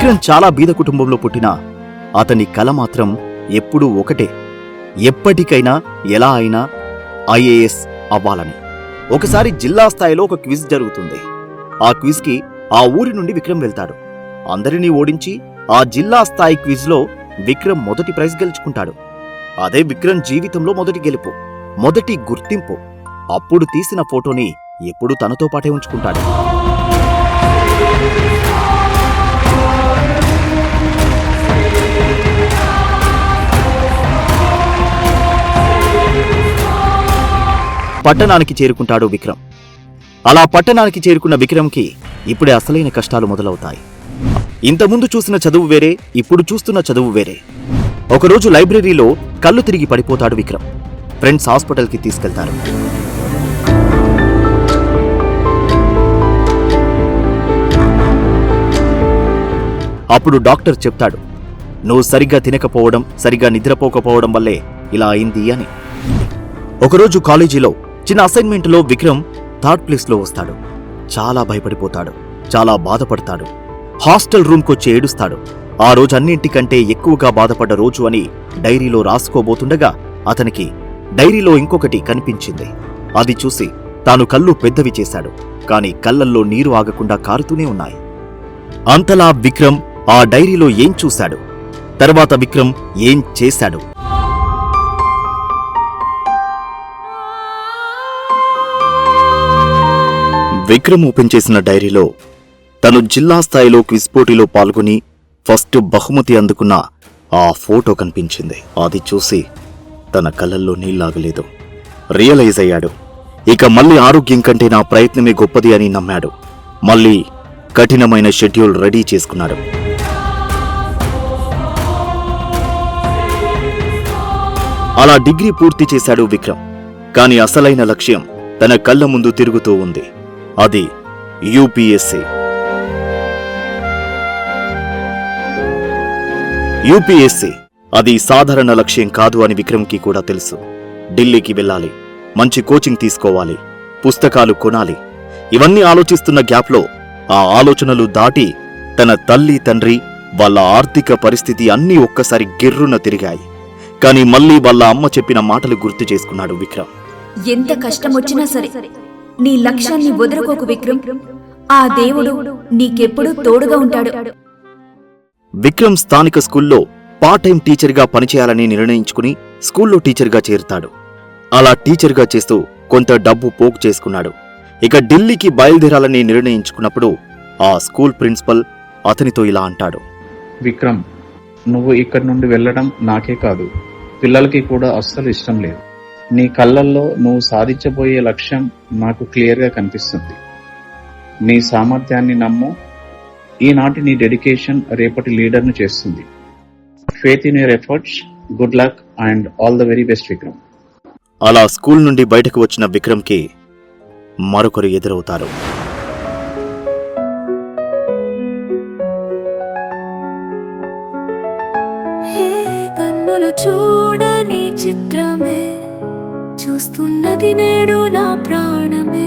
విక్రమ్ చాలా బీద కుటుంబంలో పుట్టినా అతని కల మాత్రం ఎప్పుడూ ఒకటే. ఎప్పటికైనా ఎలా అయినా ఐఏఎస్ అవ్వాలని. ఒకసారి జిల్లా స్థాయిలో ఒక క్విజ్ జరుగుతుంది. ఆ క్విజ్కి ఆ ఊరి నుండి విక్రమ్ వెళ్తాడు. అందరినీ ఓడించి ఆ జిల్లా స్థాయి క్విజ్లో విక్రమ్ మొదటి ప్రైజ్ గెలుచుకుంటాడు. అదే విక్రమ్ జీవితంలో మొదటి గెలుపు మొదటి గుర్తింపు. అప్పుడు తీసిన ఫోటోని ఎప్పుడూ తనతో పాటే ఉంచుకుంటాడు. పట్టణానికి చేరుకుంటాడు విక్రమ్. అలా పట్టణానికి చేరుకున్న విక్రమ్కి ఇప్పుడే అసలైన కష్టాలు మొదలవుతాయి. ఇంతకుముందు చూసిన చదువు వేరే ఇప్పుడు చూస్తున్న చదువు వేరే. ఒకరోజు లైబ్రరీలో కళ్ళు తిరిగి పడిపోతాడు విక్రమ్. ఫ్రెండ్స్ హాస్పిటల్కి తీసుకెళ్తారు. అప్పుడు డాక్టర్ చెప్తాడు నువ్వు సరిగ్గా తినకపోవడం సరిగ్గా నిద్రపోకపోవడం వల్లే ఇలా అయింది అని. ఒకరోజు కాలేజీలో చిన్న అసైన్మెంట్లో విక్రమ్ థర్డ్ ప్లేస్లో వస్తాడు. చాలా భయపడిపోతాడు. చాలా బాధపడతాడు. హాస్టల్ రూమ్కొచ్చి ఏడుస్తాడు. ఆ రోజు అన్నింటికంటే ఎక్కువగా బాధపడ్డ రోజు అని డైరీలో రాసుకోబోతుండగా అతనికి డైరీలో ఇంకొకటి కనిపించింది. అది చూసి తాను కళ్ళు పెద్దవి చేశాడు. కాని కళ్ళల్లో నీరు ఆగకుండా కారుతూనే ఉన్నాయి. అంతలా విక్రమ్ ఆ డైరీలో ఏం చూశాడు? తర్వాత విక్రమ్ ఏం చేశాడు? విక్రమ్ ఓపెన్ చేసిన డైరీలో తను జిల్లా స్థాయిలో క్విజ్ పోటీలో పాల్గొని ఫస్ట్ బహుమతి అందుకున్న ఆ ఫోటో కనిపించింది. అది చూసి తన కళ్ళల్లో నీళ్ళాగలేదు. రియలైజ్ అయ్యాడు. ఇక మళ్ళీ ఆరోగ్యం కంటే నా ప్రయత్నమే గొప్పది అని నమ్మాడు. మళ్ళీ కఠినమైన షెడ్యూల్ రెడీ చేసుకున్నాడు. అలా డిగ్రీ పూర్తి చేశాడు విక్రమ్. కాని అసలైన లక్ష్యం తన కళ్ళ ముందు తిరుగుతూ ఉంది. అది యూపీఎస్సీ. యూపీఎస్సీ అది సాధారణ లక్ష్యం కాదు అని విక్రమ్కి కూడా తెలుసు. ఢిల్లీకి వెళ్ళాలి మంచి కోచింగ్ తీసుకోవాలి పుస్తకాలు కొనాలి. ఇవన్నీ ఆలోచిస్తున్న గ్యాప్లో ఆ ఆలోచనలు దాటి తన తల్లి తండ్రి వాళ్ళ ఆర్థిక పరిస్థితి అన్నీ ఒక్కసారి గిర్రున తిరిగాయి. కానీ మళ్ళీ వాళ్ళ అమ్మ చెప్పిన మాటలు గుర్తు చేసుకున్నాడు విక్రమ్. ఎంత కష్టం వచ్చినా సరే నీ లక్ష్యాన్ని వదులుకోకు విక్రమ్. ఆ దేవుడు నీకెప్పుడూ తోడుగా ఉంటాడు. విక్రమ్ స్థానిక స్కూల్లో పార్ట్ టైం టీచర్గా పనిచేయాలని నిర్ణయించుకుని స్కూల్లో టీచర్గా చేరుతాడు. అలా టీచర్గా చేస్తూ కొంత డబ్బు పోగు చేసుకున్నాడు. ఇక ఢిల్లీకి బయలుదేరాలని నిర్ణయించుకున్నప్పుడు ఆ స్కూల్ ప్రిన్సిపల్ అతనితో ఇలా అంటాడు. విక్రమ్ నువ్వు ఇక్కడి నుండి వెళ్ళడం నాకే కాదు. పిల్లలకి కూడా అస్సలు ఇష్టం లేదు. నీ కళ్ళల్లో నువ్వు సాధించబోయే లక్ష్యం నాకు క్లియర్గా కనిపిస్తుంది. నీ సామర్థ్యాన్ని నమ్ము. ఈనాటి నీ డెడికేషన్ రేపటి లీడర్ను చేస్తుంది. Faith in your efforts good luck and all the very best Vikram అలా స్కూల్ నుండి బయటకు వచ్చిన విక్రమ్కి మరొకరు ఎదురవుతారు. చూస్తున్నది నేడు నా ప్రాణమే.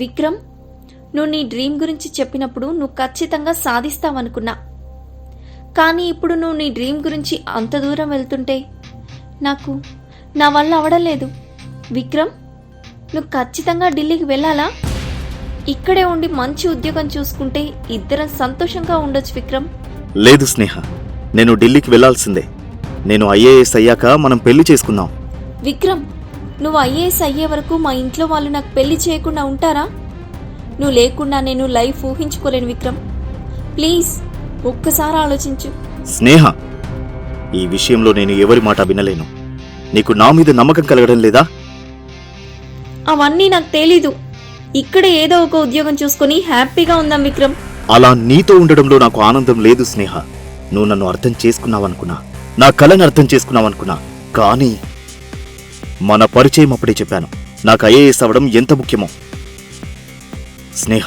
విక్రమ్ నువ్వు నీ డ్రీమ్ గురించి చెప్పినప్పుడు నువ్వు ఖచ్చితంగా సాధిస్తావనుకున్నా. కానీ ఇప్పుడు నువ్వు నీ డ్రీమ్ గురించి అంత దూరం వెళ్తుంటే నాకు నా వల్ల అవడం లేదు విక్రమ్ నువ్వు ఖచ్చితంగా ఢిల్లీకి వెళ్ళాలా? ఇక్కడే ఉండి మంచి ఉద్యోగం చూసుకుంటే ఇద్దరం సంతోషంగా ఉండొచ్చు విక్రమ్. లేదు స్నేహ నేను ఢిల్లీకి వెళ్ళాల్సిందే నేను ఐఏఎస్ అయ్యాక మనం పెళ్ళి చేసుకుందాం. విక్రమ్ నువ్వు ఐఏఎస్ అయ్యే వరకు మా ఇంట్లో వాళ్ళు నాకు పెళ్ళి చేయకుండా ఉంటారా? నువ్వు లేకుండా నేను లైఫ్ ఊహించుకోలేను విక్రమ్. ప్లీజ్ ఒక్కసారి ఆలోచించు. స్నేహ ఈ విషయంలో నేను ఎవరి మాట వినలేను. నీకు నా మీద నమ్మకం కలగడం లేదా? అవన్నీ నాకు తెలీదు. ఇక్కడే ఏదో ఒక ఉద్యోగం చూసుకొని హ్యాపీగా ఉందాం విక్రమ్. అలా నీతో ఉండడంలో నాకు ఆనందం లేదు స్నేహ. నువ్వు నన్ను అర్థం చేసుకున్నావనుకున్నా. నా కళను అర్థం చేసుకున్నావనుకున్నా. కానీ మన పరిచయం అప్పుడే చెప్పాను. నాకు ఐఏఎస్ అవ్వడం ఎంత ముఖ్యమో. స్నేహ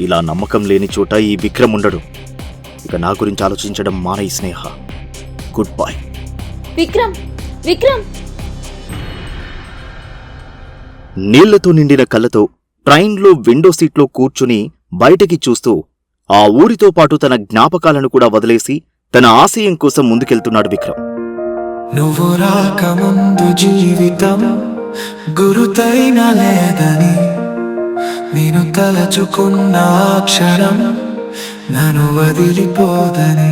ఇలా నమ్మకం లేని చోట ఈ విక్రమ్ ఉండడు. ఇక నా గురించి ఆలోచించడం మానయి స్నేహ. Goodbye Vikram Vikram! నీళ్ళతో నిండిన కళ్ళతో ట్రైన్లో విండో సీట్లో కూర్చుని బయటికి చూస్తూ ఆ ఊరితో పాటు తన జ్ఞాపకాలను కూడా వదిలేసి తన ఆశయం కోసం ముందుకెళ్తున్నాడు విక్రమ్. నువ్వు రాకముందు జీవితం గురుతైన లేదని నేను తలచుకున్న క్షణం నన్ను వదిలిపోదని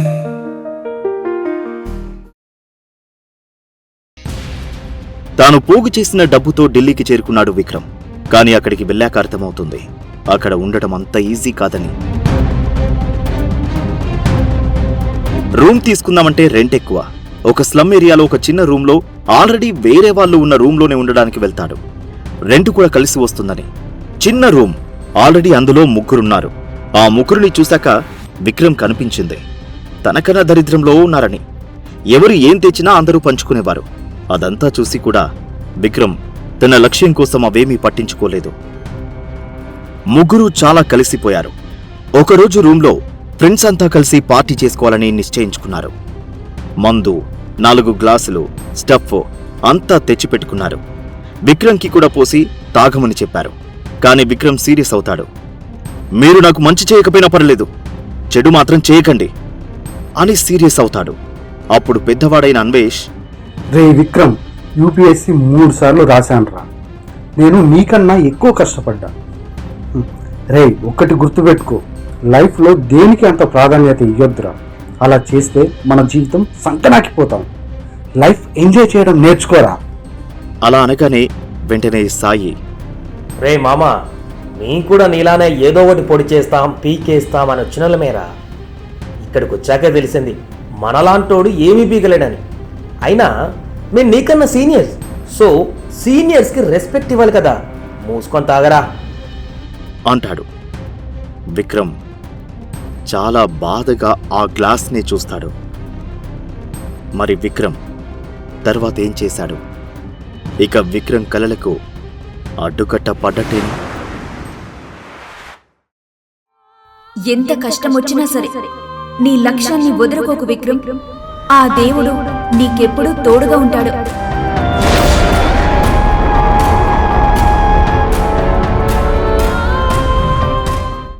తాను పోగు చేసిన డబ్బుతో ఢిల్లీకి చేరుకున్నాడు విక్రమ్ కానీ అక్కడికి వెళ్ళాక అర్థమవుతుంది అక్కడ ఉండటం అంత ఈజీ కాదని రూమ్ తీసుకుందామంటే రెంట్ ఎక్కువ ఒక స్లమ్ ఏరియాలో ఒక చిన్న రూమ్లో ఆల్రెడీ వేరే వాళ్ళు ఉన్న రూమ్లోనే ఉండడానికి వెళ్తాడు రెంట్ కూడా కలిసి వస్తుందని చిన్న రూమ్. ఆల్రెడీ అందులో ముగ్గురున్నారు. ఆ ముగ్గురిని చూశాక విక్రమ్ కనిపించింది. తనకన్నా దరిద్రంలో ఉన్నారని. ఎవరు ఏం తెచ్చినా అందరూ పంచుకునేవారు. అదంతా చూసి కూడా విక్రమ్ తన లక్ష్యం కోసం అవేమీ పట్టించుకోలేదు. ముగ్గురు చాలా కలిసిపోయారు. ఒకరోజు రూంలో ఫ్రెండ్స్ అంతా కలిసి పార్టీ చేసుకోవాలని నిశ్చయించుకున్నారు. మందు నాలుగు గ్లాసులు స్టఫ్ అంతా తెచ్చిపెట్టుకున్నారు. విక్రమ్కి కూడా పోసి తాగమని చెప్పారు. కానీ విక్రమ్ సీరియస్ అవుతాడు. మీరు నాకు మంచి చేయకపోయినా పర్లేదు. చెడు మాత్రం చేయకండి అని సీరియస్ అవుతాడు. అప్పుడు పెద్దవాడైన అన్వేష్ రే విక్రమ్ యూపీఎస్సి మూడు సార్లు రాశానురా. నేను నీకన్నా ఎక్కువ కష్టపడ్డా. రే ఒక్కటి గుర్తుపెట్టుకో. లైఫ్లో దేనికి అంత ప్రాధాన్యత ఇవ్వద్దురా అలా చేస్తే మన జీవితం సంకనాకిపోతాం. లైఫ్ ఎంజాయ్ చేయడం నేర్చుకోరా? అలా అనగానే వెంటనే సాయి రే మామ మేము కూడా నీలానే ఏదో ఒకటి పొడి చేస్తాం పీకేస్తాం అని వచ్చిన మేరా ఇక్కడికి వచ్చాక తెలిసింది మనలాంటోడు ఏమీ పీకలేడని. అయినా మేము నీకన్నా సీనియర్స్ సో సీనియర్స్కి రెస్పెక్ట్ ఇవ్వాలి కదా మూసుకొని తాగరా. అంటాడు. విక్రమ్ చాలా బాధగా ఆ గ్లాస్ని చూస్తాడు. మరి విక్రమ్ తర్వాత ఏం చేశాడు? ఇక విక్రమ్ కలలకు అడ్డుకట్ట పడ్డట్టేనా ఎంత కష్టం వచ్చినా సరే నీ లక్ష్యాన్ని వదులుకోకు విక్రమ్. ఆ దేవుడు నీకెప్పుడూ తోడుగా ఉంటాడు.